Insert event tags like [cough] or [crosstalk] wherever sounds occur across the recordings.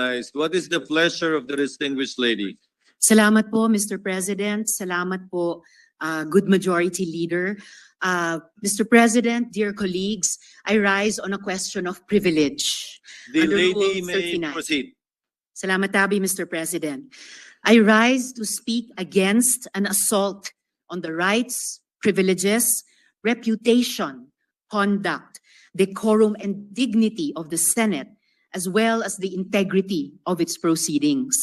recognized. What is the pleasure of the distinguished lady? Salamat po, Mr. President. Salamat po, uh, good majority leader. Uh, Mr. President, dear colleagues, I rise on a question of privilege. The Under lady Rule may 39. proceed. Salamat tabi, Mr. President. I rise to speak against an assault on the rights, privileges, reputation, conduct, decorum, and dignity of the Senate, as well as the integrity of its proceedings.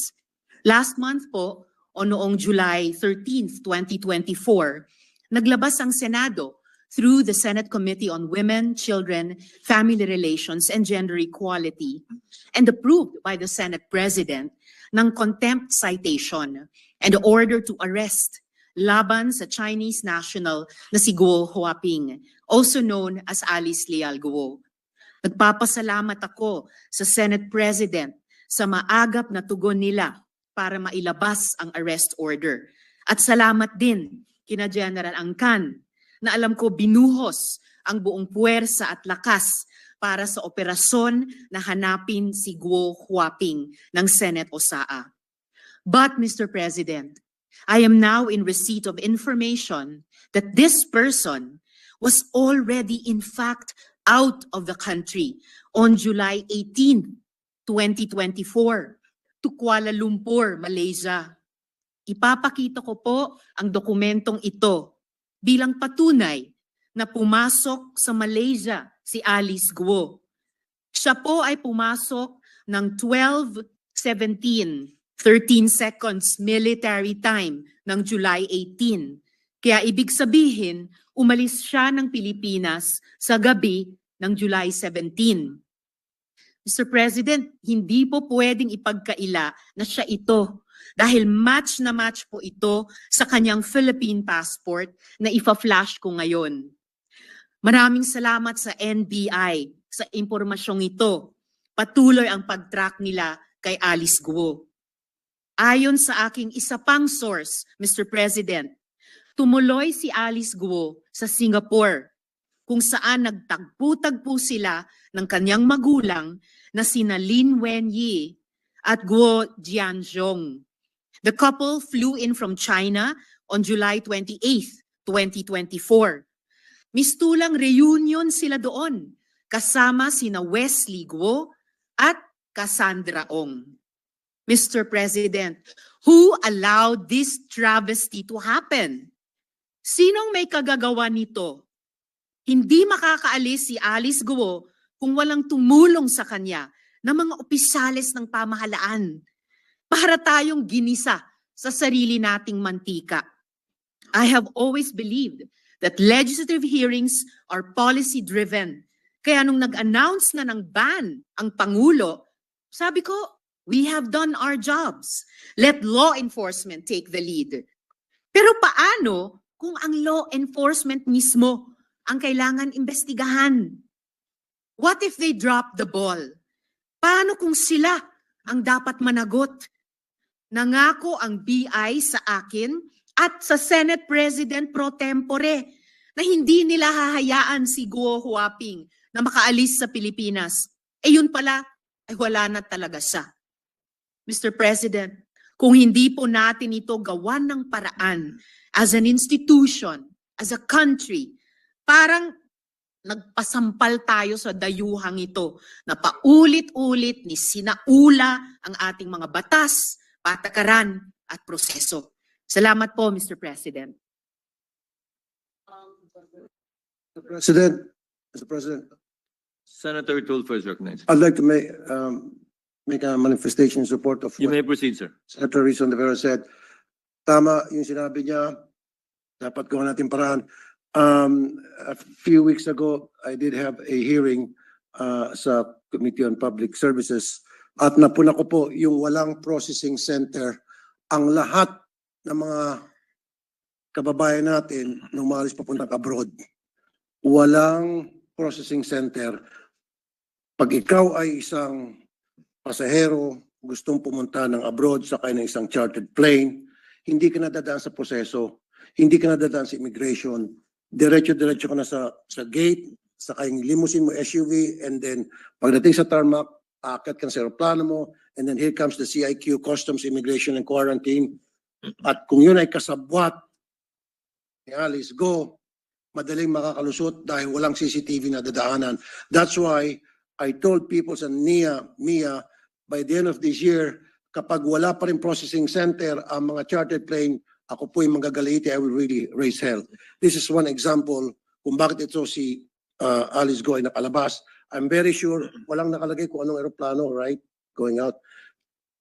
Last month po, o noong July 13th, 2024, naglabas ang Senado through the Senate Committee on Women, Children, Family Relations, and Gender Equality and approved by the Senate President ng contempt citation and order to arrest laban sa Chinese national na si Guo Huaping, also known as Alice Leal Guo. Nagpapasalamat ako sa Senate President sa maagap na tugon nila para mailabas ang arrest order. At salamat din kina General Angkan na alam ko binuhos ang buong puwersa at lakas para sa operasyon na hanapin si Guo Huaping ng Senate OSAA. But Mr. President, I am now in receipt of information that this person was already in fact out of the country on July 18, 2024 to Kuala Lumpur, Malaysia. Ipapakita ko po ang dokumentong ito bilang patunay na pumasok sa Malaysia si Alice Guo. Siya po ay pumasok ng 12.17, 13 seconds military time ng July 18. Kaya ibig sabihin, umalis siya ng Pilipinas sa gabi ng July 17. Mr. President, hindi po pwedeng ipagkaila na siya ito dahil match na match po ito sa kanyang Philippine passport na ifa-flash ko ngayon. Maraming salamat sa NBI sa impormasyong ito. Patuloy ang pag-track nila kay Alice Guo. Ayon sa aking isa pang source, Mr. President, tumuloy si Alice Guo sa Singapore kung saan nagtagpo-tagpo sila ng kanyang magulang na sina Lin Wenyi at Guo Jianzhong. The couple flew in from China on July 28, 2024. Mistulang reunion sila doon kasama sina Wesley Guo at Cassandra Ong. Mr. President, who allowed this travesty to happen? Sinong may kagagawa nito? Hindi makakaalis si Alice Guo kung walang tumulong sa kanya ng mga opisyalis ng pamahalaan para tayong ginisa sa sarili nating mantika. I have always believed that legislative hearings are policy-driven. Kaya nung nag-announce na ng ban ang Pangulo, sabi ko, we have done our jobs. Let law enforcement take the lead. Pero paano kung ang law enforcement mismo ang kailangan imbestigahan? What if they drop the ball? Paano kung sila ang dapat managot? Nangako ang BI sa akin at sa Senate President pro tempore na hindi nila hahayaan si Guo Huaping na makaalis sa Pilipinas. Eh yun pala, ay wala na talaga siya. Mr. President, kung hindi po natin ito gawan ng paraan as an institution, as a country, parang nagpasampal tayo sa dayuhang ito na paulit-ulit ni sinaula ang ating mga batas, patakaran at proseso. Salamat po, Mr. President. Mr. President, Mr. President, Senator Tulfo is recognized. I'd like to make, um, make a manifestation in support of You what may proceed, sir. Senator Rizon de Vera said. Tama yung sinabi niya, dapat gawa natin paraan. Um, a few weeks ago, I did have a hearing uh, sa Committee on Public Services at napuna ko po yung walang processing center. Ang lahat ng mga kababayan natin nung umalis papuntang abroad, walang processing center. Pag ikaw ay isang pasahero, gustong pumunta ng abroad, sakay ng isang chartered plane, hindi ka nadadaan sa proseso, hindi ka nadadaan sa immigration, diretso-diretso ka na sa, sa gate, sakay ng limousine mo, SUV, and then pagdating sa tarmac, akit ka sa aeroplano mo, and then here comes the CIQ, Customs, Immigration and Quarantine. At kung yun ay kasabwat ni Alice Go, madaling makakalusot dahil walang CCTV na dadaanan. That's why I told people sa NIA, MIA, by the end of this year, kapag wala pa rin processing center ang mga chartered plane, ako po yung magagaliti, I will really raise hell. This is one example kung bakit ito si uh, Alice Go ay nakalabas. I'm very sure walang nakalagay kung anong eroplano, right? Going out.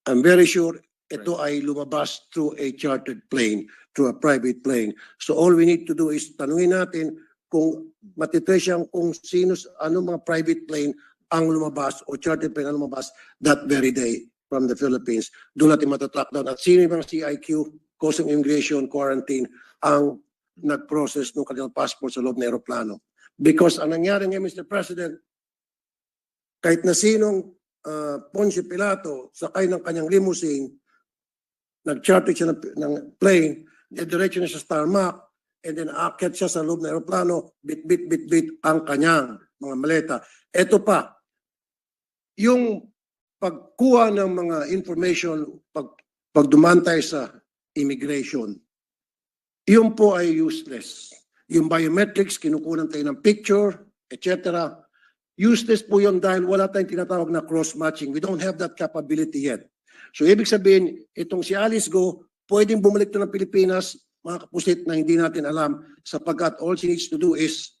I'm very sure ito ay lumabas through a chartered plane, through a private plane. So all we need to do is tanungin natin kung matitrace kung sino, ano mga private plane ang lumabas o chartered plane ang lumabas that very day from the Philippines. Doon natin matatrack down. At sino yung CIQ, Customs Immigration, Quarantine, ang nag-process ng kanilang passport sa loob ng aeroplano. Because ang nangyari ngayon, Mr. President, kahit na sinong uh, Ponce Pilato sakay ng kanyang limousine, nag-charter siya ng, ng plane, diretso na siya sa tarmac, and then aakyat siya sa loob ng aeroplano, bit, bit, bit, bit ang kanyang mga maleta. Ito pa, yung pagkuha ng mga information, pag, pagdumaan tayo sa immigration, yun po ay useless. Yung biometrics, kinukunan tayo ng picture, etc. Useless po yun dahil wala tayong tinatawag na cross-matching. We don't have that capability yet. So ibig sabihin, itong si Alice Go, pwedeng bumalik to ng Pilipinas, mga kapusit na hindi natin alam, sapagkat all she needs to do is,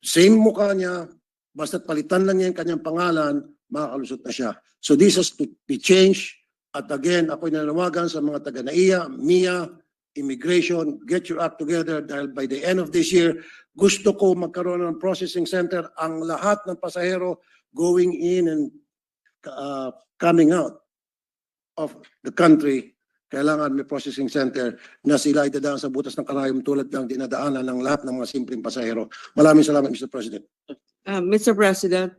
same mukha niya, basta't palitan lang niya yung kanyang pangalan, makakalusot na siya. So this has to be changed. At again, ako'y nanawagan sa mga taga-NAIA, MIA, Immigration, get your act together dahil by the end of this year, gusto ko magkaroon ng processing center ang lahat ng pasahero going in and uh, coming out of the country. Kailangan may processing center na sila ay dadaan sa butas ng karayom tulad ng dinadaanan ng lahat ng mga simpleng pasahero. Maraming salamat, Mr. President. Uh, Mr. President,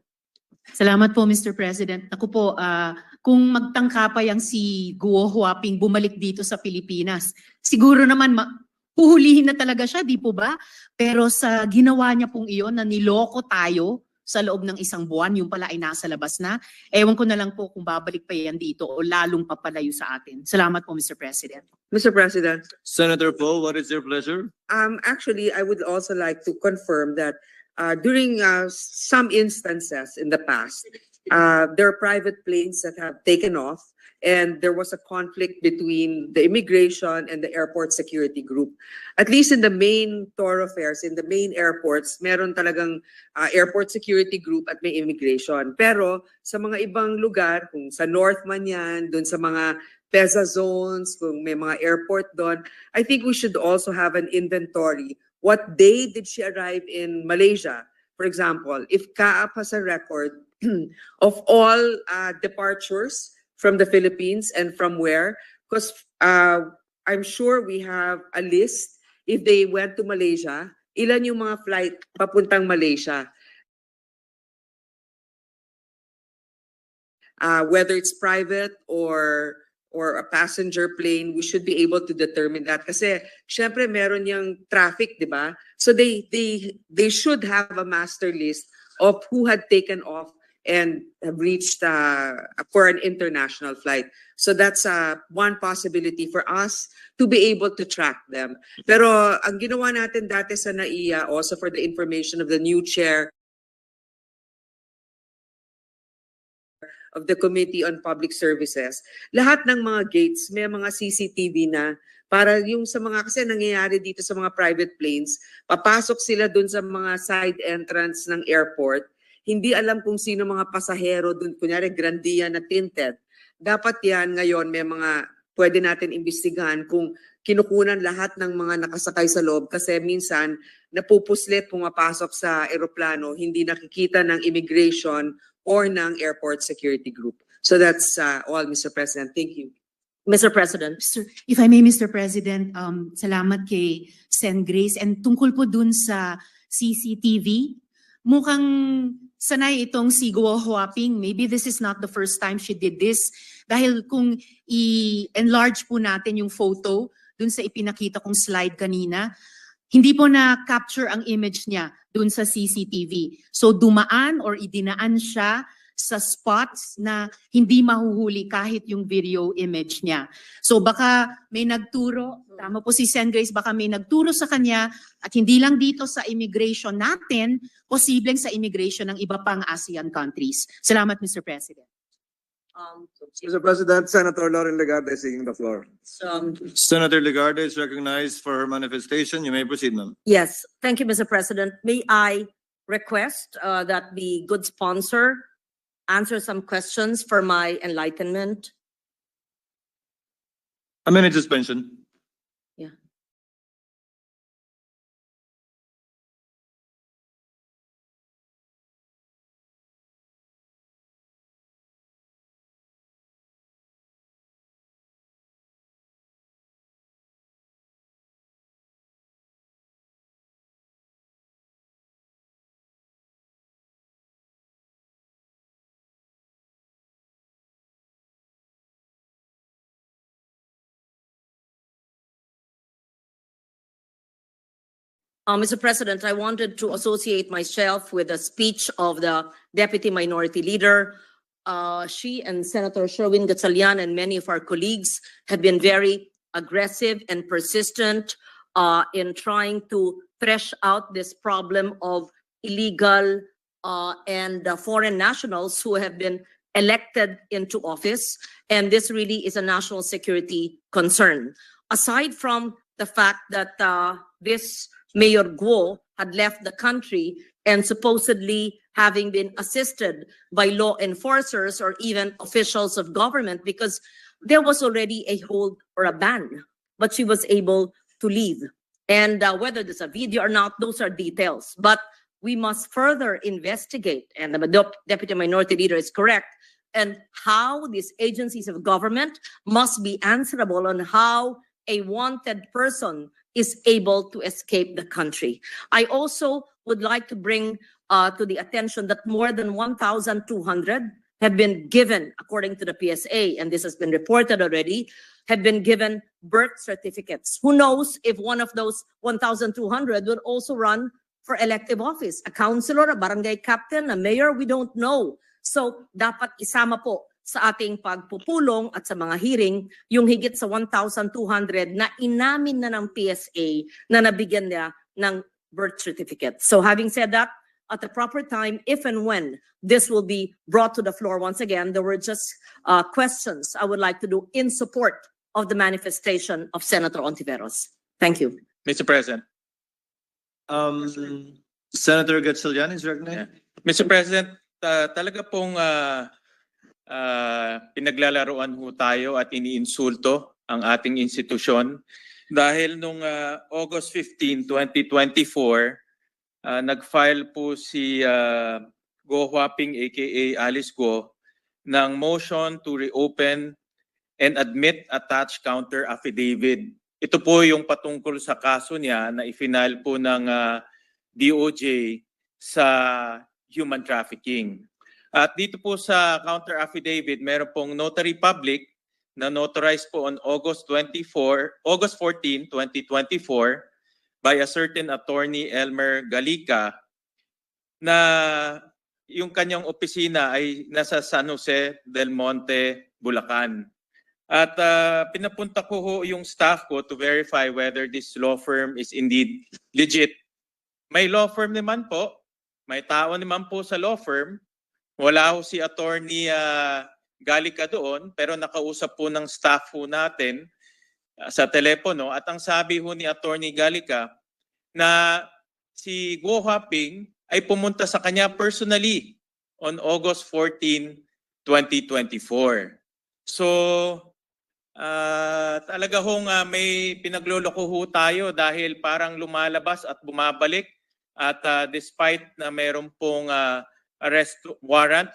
Salamat po, Mr. President. Ako po, ah, kung magtangkapay ang si Guo Huaping bumalik dito sa Pilipinas, siguro naman ma- huhulihin na talaga siya, di po ba? Pero sa ginawa niya pong iyon na niloko tayo sa loob ng isang buwan, yung pala ay nasa labas na, ewan ko na lang po kung babalik pa yan dito o lalong papalayo sa atin. Salamat po, Mr. President. Mr. President, Senator Poe, what is your pleasure? um, actually, I would also like to confirm that uh, during uh, some instances in the past, uh, there are private planes that have taken off and there was a conflict between the immigration and the airport security group. At least in the main thoroughfares, in the main airports, meron talagang uh, airport security group at may immigration. Pero sa mga ibang lugar, kung sa north man yan, dun sa mga PEZA zones, kung may mga airport doon, I think we should also have an inventory. What day did she arrive in Malaysia? For example, if CAAP has a record [clears throat] of all uh, departures from the Philippines and from where, because uh, I'm sure we have a list if they went to Malaysia, ilan yung mga flight papuntang Malaysia. Uh, whether it's private or or a passenger plane, we should be able to determine that. Kasi, syempre, meron yung traffic, di ba? So they, they, they should have a master list of who had taken off and have reached uh, for an international flight. So that's uh, one possibility for us to be able to track them. Pero ang ginawa natin dati sa NAIA, also for the information of the new chair of the Committee on Public Services, lahat ng mga gates may mga CCTV na para yung sa mga kasi nangyayari dito sa mga private planes, papasok sila dun sa mga side entrance ng airport, hindi alam kung sino mga pasahero dun, kunyari grandia na tinted. Dapat yan ngayon may mga pwede natin imbestigahan kung kinukunan lahat ng mga nakasakay sa loob kasi minsan napupuslit pumapasok sa eroplano, hindi nakikita ng immigration or ng airport security group. So that's uh, all, Mr. President. Thank you. Mr. President. Sir, if I may, Mr. President, um, salamat kay Sen Grace. And tungkol po dun sa CCTV, mukhang sanay itong si Guo Huaping. Maybe this is not the first time she did this. Dahil kung i-enlarge po natin yung photo dun sa ipinakita kong slide kanina, hindi po na-capture ang image niya dun sa CCTV. So dumaan or idinaan siya sa spots na hindi mahuhuli kahit yung video image niya. So baka may nagturo, tama po si Sen Grace, baka may nagturo sa kanya at hindi lang dito sa immigration natin, posibleng sa immigration ng iba pang ASEAN countries. Salamat, Mr. President. Um, Mr. President, Senator Lauren Legarde is seeking the floor. um, Senator Legarda is recognized for her manifestation. You may proceed, ma'am. yes, thank you, Mr. President. May I request uh, that the good sponsor answer some questions for my enlightenment? A minute suspension. Uh, Mr. President, I wanted to associate myself with the speech of the Deputy Minority Leader. Uh, she and Senator Sherwin Gatsalian and many of our colleagues have been very aggressive and persistent uh, in trying to thresh out this problem of illegal uh, and uh, foreign nationals who have been elected into office. And this really is a national security concern. Aside from the fact that uh, this Mayor Guo had left the country and supposedly having been assisted by law enforcers or even officials of government because there was already a hold or a ban, but she was able to leave. And uh, whether there's a video or not, those are details. But we must further investigate, and the Deputy Minority Leader is correct, and how these agencies of government must be answerable on how a wanted person is able to escape the country. I also would like to bring uh, to the attention that more than 1,200 have been given, according to the PSA, and this has been reported already, have been given birth certificates. Who knows if one of those 1,200 will also run for elective office? A councilor, a barangay captain, a mayor, we don't know. So dapat isama po sa ating pagpupulong at sa mga hearing yung higit sa 1,200 na inamin na ng PSA na nabigyan niya ng birth certificate. So having said that, at the proper time, if and when this will be brought to the floor once again, there were just uh, questions I would like to do in support of the manifestation of Senator Ontiveros. Thank you. Mr. President, Um, Senator Gatchalian is recognized. Mr. President, ta- talaga pong ah, ah, pinaglalaroan ho tayo at iniinsulto ang ating institusyon dahil nung ah, August 15, 2024, ah, nag-file po si ah, Go Huaping aka Alice Go ng motion to reopen and admit attached counter affidavit. Ito po yung patungkol sa kaso niya na ifinal po ng ah, DOJ sa human trafficking. At dito po sa counter affidavit, meron pong notary public na notarized po on August 24, August 14, 2024 by a certain attorney Elmer Galica na yung kanyang opisina ay nasa San Jose del Monte, Bulacan. At ah, pinapunta ko ho yung staff ko to verify whether this law firm is indeed legit. May law firm naman po, may tao naman po sa law firm. Wala ho si attorney ah, Gallica doon, pero nakausap po ng staff ho natin ah, sa telepono. At ang sabi ho ni attorney Gallica na si Guo Huaping ay pumunta sa kanya personally on August 14, 2024. So, ah, talaga hong ah, may pinagloloko ho tayo dahil parang lumalabas at bumabalik at ah, despite na meron pong ah, arrest warrant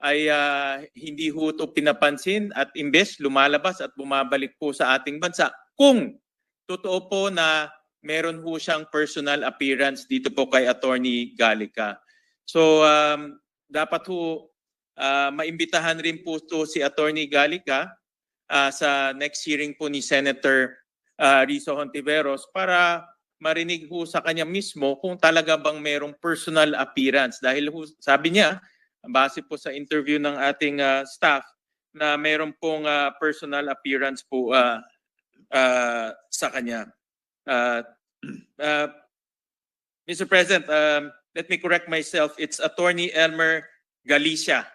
ay ah, hindi ho ito pinapansin at imbes lumalabas at bumabalik po sa ating bansa. Kung totoo po na meron ho siyang personal appearance dito po kay Attorney Gallica. So um, dapat ho ah, maimbitahan rin po to si Attorney Gallica ah, sa next hearing po ni Senator ah, Rizzo Hontiveros para marinig ho sa kanya mismo kung talaga bang merong personal appearance. Dahil ho, sabi niya, base po sa interview ng ating ah, staff na mayroon pong ah, personal appearance po ah, ah, sa kanya. [clears throat] Ah, ah, Mr. President, um, let me correct myself. It's Attorney Elmer Galicia.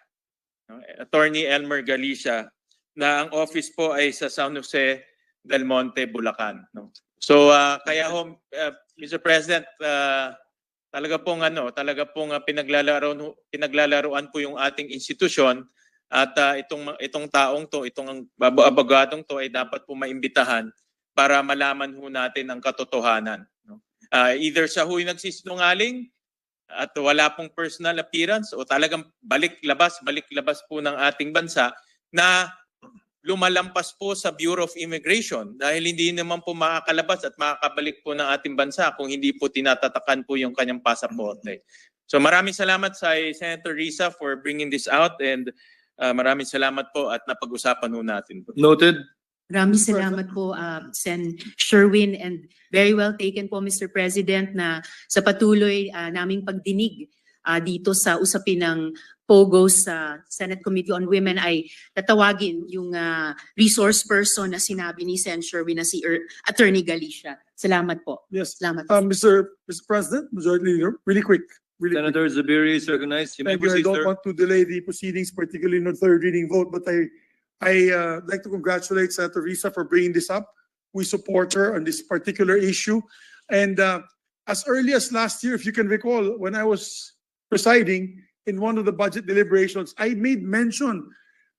Attorney Elmer Galicia na ang office po ay sa San Jose del Monte, Bulacan. No? So ah, kaya ho, ah, Mr. President, ah, talaga pong ano, talaga pong pinaglalaroan ho- pinaglalaruan po yung ating institusyon at ah, itong itong taong to, itong ab- abogadong to ay dapat po maimbitahan para malaman ho natin ang katotohanan. No? Ah, either siya ho'y nagsisinungaling at wala pong personal appearance o talagang balik-labas, balik-labas po ng ating bansa na lumalampas po sa Bureau of Immigration dahil hindi naman po makakalabas at makakabalik po ng ating bansa kung hindi po tinatatakan po yung kanyang pasaporte. So maraming salamat sa Senator Risa for bringing this out and uh, maraming salamat po at napag-usapan po natin. Noted. Maraming salamat po, uh, Sen. Sherwin, and very well taken po, Mr. President, na sa patuloy uh, naming pagdinig uh, dito sa usapin ng POGO sa Senate Committee on Women ay tatawagin yung uh, resource person na sinabi ni Sen. Sherwin na si Er- Attorney Galicia. Salamat po. Yes, Salamat po. uh, Mr. Mr. President, Majority Leader, really quick, really quick. Senator Zubiri is recognized. You may Thank you. I don't sir. want to delay the proceedings, particularly in the third reading vote, but I, I, uh, like to congratulate Senator Risa for bringing this up. We support her on this particular issue. And, uh, as early as last year, if you can recall, when I was presiding in one of the budget deliberations, I made mention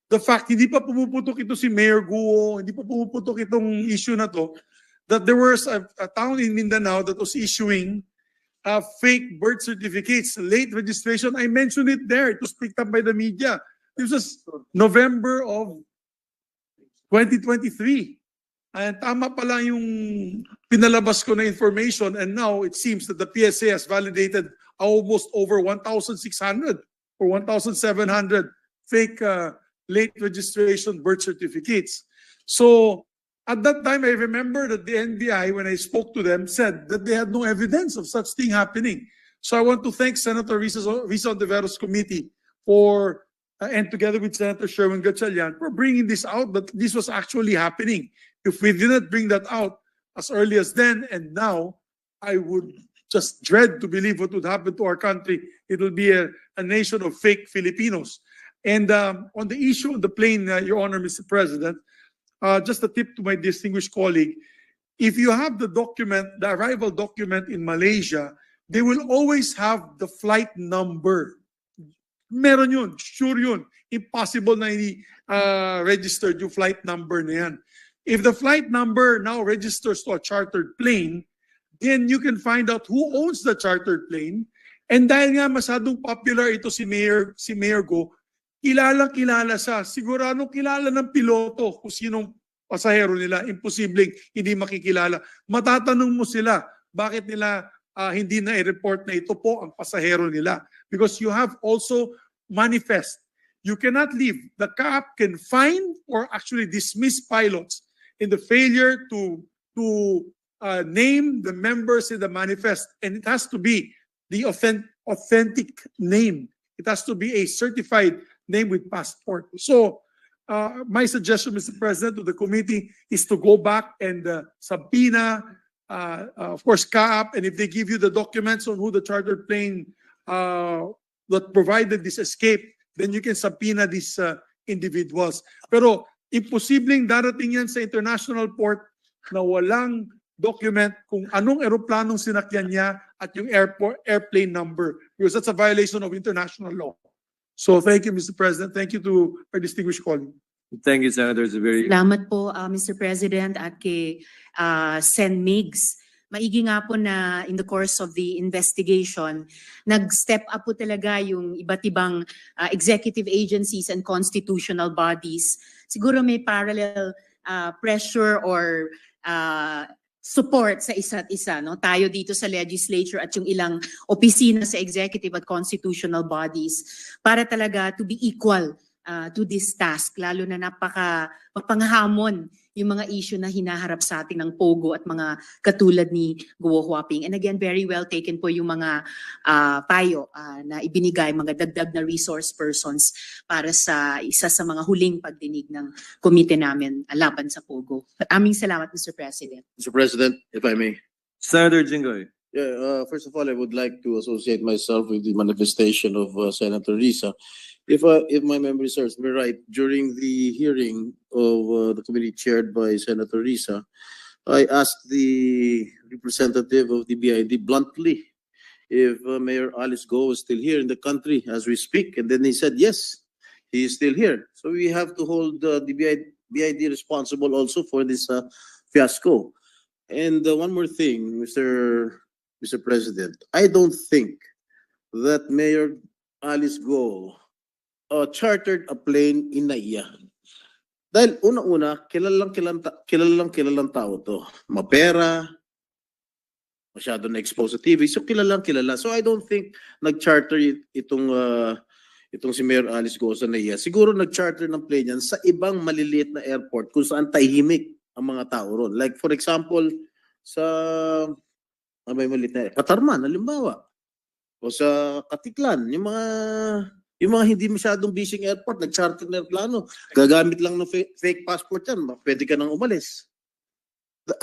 the fact, hindi pa pumuputok ito si Mayor Guo, hindi pa pumuputok itong issue na to, that there was a, a town in Mindanao that was issuing uh, fake birth certificates, late registration. I mentioned it there. It was picked up by the media. This was November of 2023. And tama pala yung pinalabas ko na information and now it seems that the PSA has validated almost over 1,600 or 1,700 fake uh, late registration birth certificates. So at that time, I remember that the NBI, when I spoke to them, said that they had no evidence of such thing happening. So I want to thank Senator Risa, Risa Ontiveros Committee for, uh, and together with Senator Sherwin Gatchalian, for bringing this out, that this was actually happening. If we didn't bring that out as early as then and now, I would just dread to believe what would happen to our country. It will be a, a nation of fake Filipinos. And um, on the issue of the plane, uh, Your Honor, Mr. President, uh, just a tip to my distinguished colleague. If you have the document, the arrival document in Malaysia, they will always have the flight number. Meron yun, sure yun. Impossible na hindi uh, registered yung flight number na yan. If the flight number now registers to a chartered plane, then you can find out who owns the chartered plane. And dahil nga masyadong popular ito si Mayor, si Mayor Go, kilalang kilala siya. Siguradong kilala ng piloto kung sinong pasahero nila. Imposibleng hindi makikilala. Matatanong mo sila, bakit nila ah, hindi na i-report na ito po ang pasahero nila? Because you have also manifest. You cannot leave. The CAAP can fine or actually dismiss pilots in the failure to to uh, name the members in the manifest, and it has to be the authentic, authentic name. It has to be a certified name with passport. So, uh, my suggestion, Mr. President, to the committee is to go back and uh, subpoena, uh, uh, of course, CAAP, and if they give you the documents on who the chartered plane uh, that provided this escape, then you can subpoena these uh, individuals. Pero imposibleng darating yan sa international port na walang document kung anong eroplanong sinakyan niya at yung airport airplane number because that's a violation of international law. So thank you, Mr. President. Thank you to our distinguished colleague. Thank you, Senator Zubiri. Salamat po, uh, Mr. President, at kay uh, Sen. Migs. Maigi nga po na in the course of the investigation, nag-step up po talaga yung iba't ibang uh, executive agencies and constitutional bodies. Siguro may parallel uh, pressure or uh, support sa isa't isa. No? Tayo dito sa legislature at yung ilang opisina sa executive at constitutional bodies para talaga to be equal uh, to this task, lalo na napaka mapanghamon yung mga issue na hinaharap sa atin ng Pogo at mga katulad ni Guo Huaping. And again, very well taken po yung mga ah, payo ah, na ibinigay, mga dagdag na resource persons para sa isa sa mga huling pagdinig ng komite namin laban sa Pogo. Aming salamat, Mr. President. Mr. President, if I may. Senator Jinggoy. Yeah, uh, first of all, I would like to associate myself with the manifestation of uh, Senator Risa. If, uh, if my memory serves me right, during the hearing of uh, the committee chaired by Senator Risa, I asked the representative of the BID bluntly if uh, Mayor Alice Go is still here in the country as we speak, and then he said, yes, he is still here. So we have to hold uh, the BID, BID responsible also for this uh, fiasco. And uh, one more thing, Mr. Mr. President, I don't think that Mayor Alice Go uh, chartered a plane in Naiya. Dahil una-una, kilalang kilalang, kilalang kilalang tao to. Mapera, masyado na-expose sa TV. So kilalang kilala. So I don't think nag-charter it- itong uh, itong si Mayor Alice Go sa Naiya. Siguro nag-charter ng plane yan sa ibang maliliit na airport kung saan tahimik ang mga tao ron. Like for example, sa ba yung maliit na Katarman, halimbawa. O sa Katiklan, yung mga yung mga hindi masyadong busy airport, nag-charter na aeroplano. Gagamit lang ng fa- fake passport yan, pwede ka nang umalis.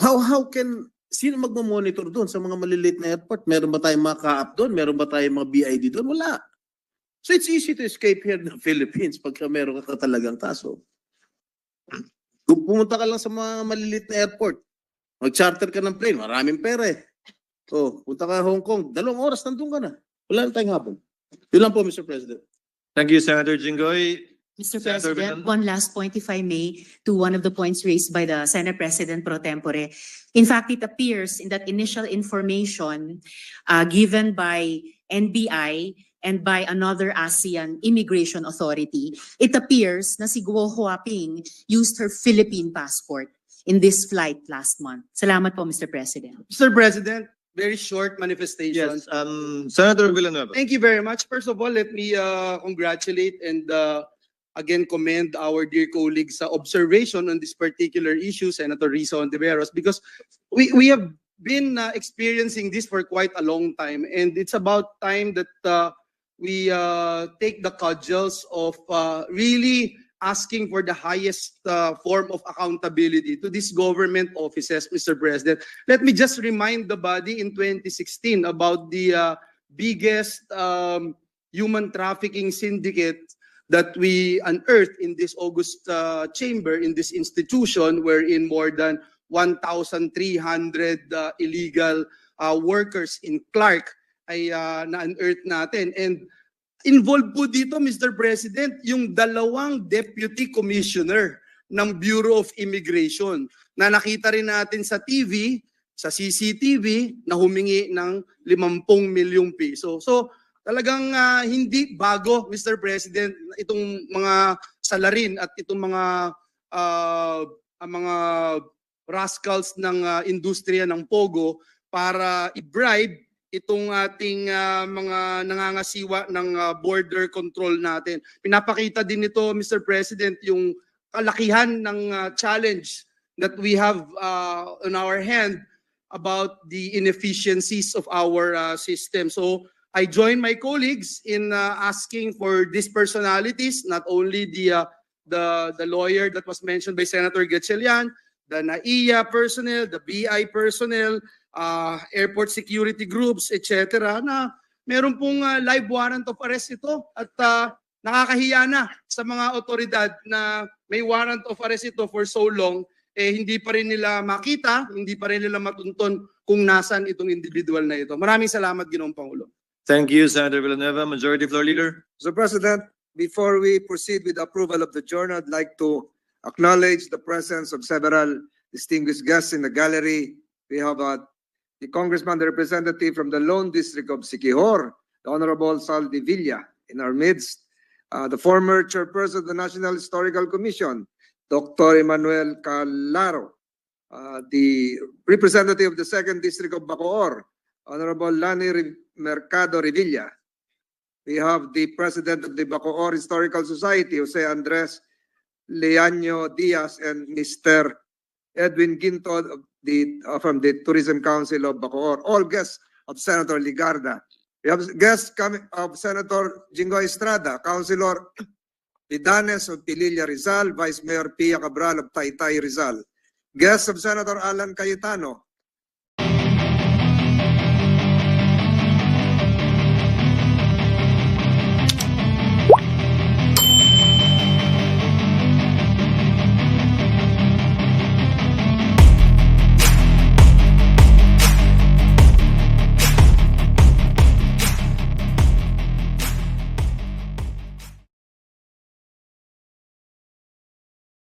How how can sino magmo-monitor doon sa mga maliliit na airport? Meron ba tayong mga ka-up doon? Meron ba tayong mga BID doon? Wala. So it's easy to escape here in the [laughs] Philippines pagka meron ka talagang kaso. Kung pumunta ka lang sa mga maliliit na airport, mag-charter ka ng plane, maraming pera eh. Oh, punta ka Hong Kong, dalawang oras nandun ka na. Wala na tayong hapon. Yun lang po, Mr. President. Thank you, Senator Jinggoy. Mr. Senator President, Bernardo? one last point, if I may, to one of the points raised by the Senate President pro tempore. In fact, it appears in that initial information uh, given by NBI and by another ASEAN immigration authority, it appears na si Guo Huaping used her Philippine passport in this flight last month. Salamat po, Mr. President. Mr. President, very short manifestation. Yes, um, Senator Villanueva. Thank you very much. First of all, let me uh, congratulate and uh, again commend our dear colleagues sa observation on this particular issue, Senator Risa Ontiveros, because we, we have been uh, experiencing this for quite a long time. And it's about time that uh, we uh, take the cudgels of uh, really asking for the highest uh, form of accountability to these government offices, Mr. President. Let me just remind the body in 2016 about the uh, biggest um, human trafficking syndicate that we unearthed in this August uh, chamber in this institution wherein more than 1,300 uh, illegal uh, workers in Clark ay uh, na-unearth natin. And involved po dito, Mr. President, yung dalawang deputy commissioner ng Bureau of Immigration na nakita rin natin sa TV, sa CCTV, na humingi ng 50 milyong piso. So talagang ah, hindi bago, Mr. President, itong mga salarin at itong mga ang mga rascals ng ah, industriya ng Pogo para i-bribe itong ating ah, mga nangangasiwa ng ah, border control natin. Pinapakita din nito, Mr. President, yung kalakihan ng ah, challenge that we have uh, on our hand about the inefficiencies of our uh, system. So I join my colleagues in uh, asking for these personalities, not only the uh, the the lawyer that was mentioned by Senator Gatchalian, the NAIA personnel, the BI personnel, uh, airport security groups, etc. na meron pong uh, live warrant of arrest ito at uh, nakakahiya na sa mga otoridad na may warrant of arrest ito for so long eh hindi pa rin nila makita, hindi pa rin nila matunton kung nasan itong individual na ito. Maraming salamat, Ginoong Pangulo. Thank you, Senator Villanueva. Majority Floor Leader. Mr. President, before we proceed with approval of the journal, I'd like to acknowledge the presence of several distinguished guests in the gallery. We have uh, the Congressman, the representative from the Lone District of Siquijor, the Honorable Sal Villa in our midst, uh, the former chairperson of the National Historical Commission, Dr. Emmanuel Calaro, uh, the representative of the Second District of Bacoor, Honorable Lani Mercado Revilla, We have the president of the Bacoor Historical Society, Jose Andres Leaño Diaz, and Mr. Edwin Ginto of the, uh, from the Tourism Council of Bacoor, all guests of Senator Ligarda. We have guests coming of Senator Jingo Estrada, Councilor Pidanes of Pililla Rizal, Vice Mayor Pia Cabral of Taytay Rizal. Guests of Senator Alan Cayetano,